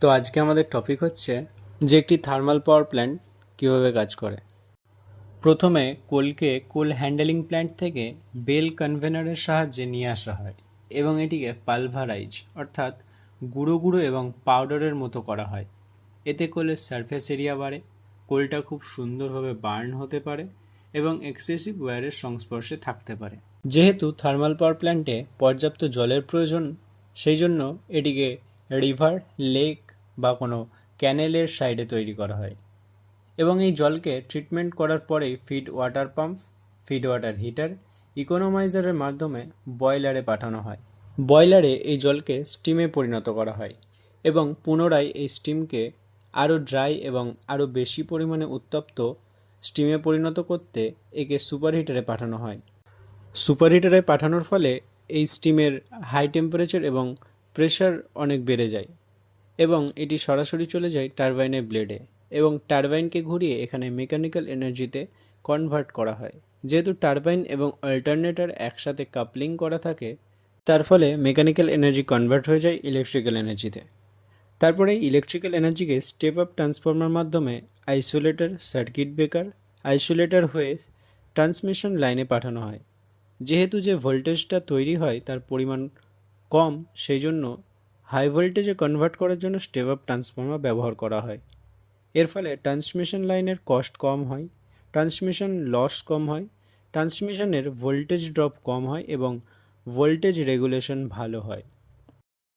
তো আজকে আমাদের টপিক হচ্ছে যে একটি থার্মাল পাওয়ার প্ল্যান্ট কীভাবে কাজ করে। প্রথমে কোলকে কোল হ্যান্ডেলিং প্ল্যান্ট থেকে বেল কনভেনারের সাহায্যে নিয়ে আসা হয় এবং এটিকে পালভারাইজ অর্থাৎ গুঁড়ো গুঁড়ো এবং পাউডারের মতো করা হয়। এতে কোলের সারফেস এরিয়া বাড়ে কোলটা খুব সুন্দরভাবে বার্ন হতে পারে এবং এক্সেসিভ ওয়্যারের সংস্পর্শে থাকতে পারে। যেহেতু থার্মাল পাওয়ার প্ল্যান্টে পর্যাপ্ত জলের প্রয়োজন, সেই জন্য এটিকে রিভার লেক বা কোনো ক্যানেলের সাইডে তৈরি করা হয়। এবং এই জলকে ট্রিটমেন্ট করার পরেই feed water pump, feed water heater, ইকোনোমাইজারের মাধ্যমে বয়লারে পাঠানো হয়। বয়লারে এই জলকে স্টিমে পরিণত করা হয় এবং পুনরায় এই স্টিমকে আরও ড্রাই এবং আরও বেশি পরিমাণে উত্তপ্ত স্টিমে পরিণত করতে একে সুপার হিটারে পাঠানো হয়। সুপার হিটারে পাঠানোর ফলে এই স্টিমের হাই টেম্পারেচার এবং প্রেশার অনেক বেড়ে যায়। এবং এটি সরাসরি চলে যায় টারবাইনের ব্লেডে এবং টারবাইনকে ঘুরিয়ে এখানে মেকানিক্যাল এনার্জিতে কনভার্ট করা হয়। যেহেতু টারবাইন এবং অল্টারনেটর একসাথে কাপলিং করা থাকে, তার ফলে মেকানিক্যাল এনার্জি কনভার্ট হয়ে যায় ইলেকট্রিক্যাল এনার্জিতে। তারপরে ইলেকট্রিক্যাল এনার্জিকে স্টেপ আপ ট্রান্সফর্মার মাধ্যমে আইসোলেটর, সার্কিট ব্রেকার, আইসোলেটর হয়ে ট্রান্সমিশন লাইনে পাঠানো হয়। যেহেতু যে ভোল্টেজটা তৈরি হয় তার পরিমাণ কম, সেই জন্য হাই ভোল্টেজে কনভার্ট করার জন্য স্টেপ আপ ট্রান্সফর্মার ব্যবহার করা হয়। এর ফলে ট্রান্সমিশন লাইনের কস্ট কম হয় ট্রান্সমিশন লস কম হয় ট্রান্সমিশনের ভোল্টেজ ড্রপ কম হয় এবং ভোল্টেজ রেগুলেশন ভালো হয়।